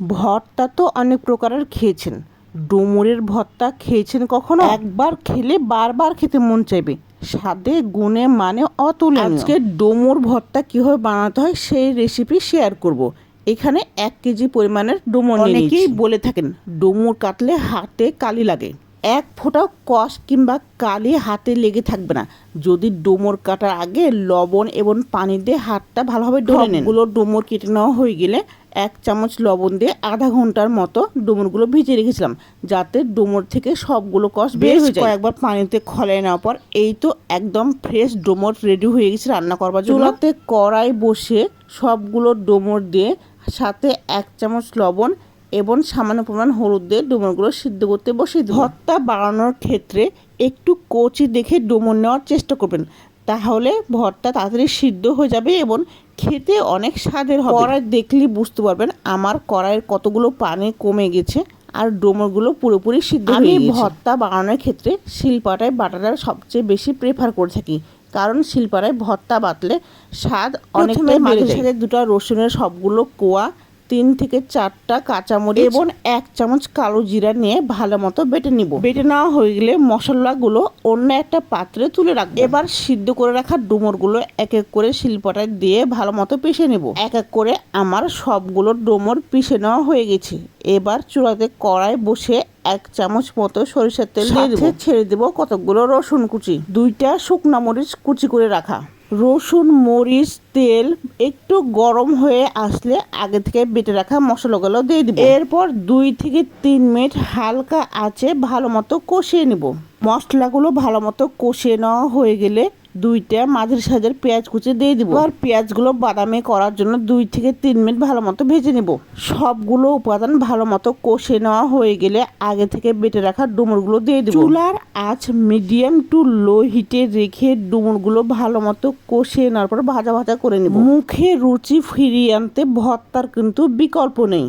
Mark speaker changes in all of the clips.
Speaker 1: ভর্তা তো অনেক প্রকারের খেয়েছেন। ডুমুরের ভর্তা খেয়েছেন কখনো? একবার খেলে বারবার খেতে মন চাইবে। স্বাদে গুণে মানে অতুলনীয়। আজকে ডুমুর ভর্তা কীভাবে বানাতে হয় সেই রেসিপি শেয়ার করব। এখানে এক কেজি পরিমাণের ডুমুর অনেকেই বলে থাকেন ডুমুর কাটলে হাতে কালি লাগে। এক ফোঁটাও কষ কিংবা কালি হাতে লেগে থাকবে না। যদি ডোমর কাটার আগে লবণ এবং পানি দিয়ে হাতটা ভালোভাবে ডলে নেন। গুলো ডোমর কেটে নেওয়া হয়ে গেলে এক চামচ লবণ দিয়ে আধা ঘণ্টার মতো ডুমুরগুলো ভিজিয়ে রেখেছিলাম যাতে ডুমুর থেকে সবগুলো কষ বের হয়ে যায়। একবার পানিতে খলাই নেওয়ার পর এই তো একদম ফ্রেশ ডোমর রেডি হয়ে গেছে রান্না করবার জন্য। চুলাতে কড়াই বসে সবগুলো ডোমর দিয়ে সাথে এক চামচ লবণ এবং সামান্য পরিমাণ হলুদ দিয়ে ডুমুরগুলো সিদ্ধ করতে বসিয়ে দিই ভর্তা বানানোর ক্ষেত্রে একটু কচি দেখে ডুমুর নেওয়ার চেষ্টা করবেন। তাহলে ভর্তা তাড়াতাড়ি সিদ্ধ হয়ে যাবে এবং খেতে অনেক স্বাদের হবে। কড়াই দেখলেই বুঝতে পারবেন আমার কড়াইয়ের কতগুলো পানি কমে গেছে আর ডোমরগুলো পুরোপুরি সিদ্ধ আমি ভর্তা বানানোর ক্ষেত্রে শিলপাটায় বাটাটা সবচেয়ে বেশি প্রেফার করে থাকি। কারণ শিলপাটায় ভর্তা বাটলে স্বাদ অনেকটাই যায়। সাথে দুটো রসুনের সবগুলো কোয়া তিন থেকে চারটা কাঁচামরিচ এবং এক চামচ কালো জিরা নিয়ে ভালো মতো বেটে নিব। বেটে নেওয়া হয়ে গেলে মশলাগুলো অন্য একটা পাত্রে তুলে রাখব। এবার সিদ্ধ করে রাখা ডুমরগুলো এক এক করে শিল্পটায় দিয়ে ভালো মতো পিষে নেব। এক এক করে আমার সবগুলো ডুমর পিষে নেওয়া হয়ে গেছে। এবার চূড়াতে কড়াই বসে এক চামচ মতো সরিষার তেল দিয়ে ছেড়ে দেবো কতগুলো রসুন কুচি। দুইটা শুকনা মরিচ কুচি করে রাখা। রসুন, মরিচ, তেল একটু গরম হয়ে আসলে আগে থেকে বেটে রাখা মশলাগুলো দিয়ে দিব। এরপর দুই থেকে তিন মিনিট হালকা আঁচে ভালো মতো কষিয়ে নেব। মশলাগুলো ভালো মতো কষিয়ে নেওয়া হয়ে গেলে দুইটা মাঝের সাইজের পেঁয়াজ কুচি দিয়ে দিব। আর পেঁয়াজগুলো বাদামি করার জন্য দুই থেকে তিন মিনিট ভালো মতো ভেজে নেব। সবগুলো উপাদান ভালো মতো কষে নেওয়া হয়ে গেলে আগে থেকে বেটে রাখা ডুমুরগুলো দিয়ে দিব। চুলার আঁচ মিডিয়াম টু লো হিটে রেখে ডুমুরগুলো ভালো মতো কষে নেওয়ার পর ভাজা ভাজা করে নেব। মুখে রুচি ফিরিয়ে আনতে ভর্তার কিন্তু বিকল্প নেই।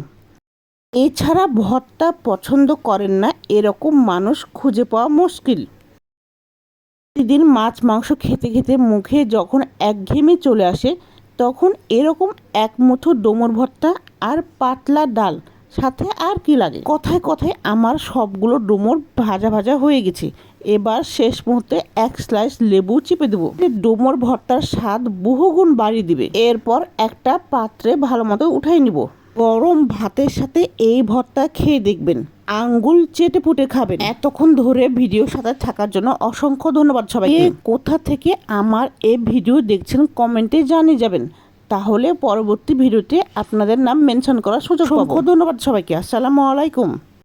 Speaker 1: এছাড়া ভর্তা পছন্দ করেন না এরকম মানুষ খুঁজে পাওয়া মুশকিল। প্রতিদিন মাছ, মাংস খেতে খেতে মুখে যখন একঘেয়েমি চলে আসে, তখন এরকম এক মুঠো ডোমর ভর্তা আর পাতলা ডাল সাথে আর কি লাগে? কথায় কথায় আমার সবগুলো ডোমর ভাজা ভাজা হয়ে গেছে। এবার শেষ মুহূর্তে এক স্লাইস লেবু চিপে দেবো। ডোমর ভর্তার স্বাদ বহুগুণ বাড়িয়ে দিবে। এরপর একটা পাত্রে ভালো মতো উঠাই নিব। গরম ভাতের সাথে এই ভর্তা খেয়ে দেখবেন। আঙ্গুল চেটে পুটে খাবেন। এতক্ষণ ধরে ভিডিও সাথে থাকার জন্য অসংখ্য ধন্যবাদ সবাইকে। কোথা থেকে আমার এই ভিডিও দেখছেন কমেন্টে জানিয়ে যাবেন। তাহলে পরবর্তী ভিডিওতে আপনাদের নাম মেনশন করার সুযোগ অসংখ্য ধন্যবাদ সবাইকে। আসসালামু আলাইকুম।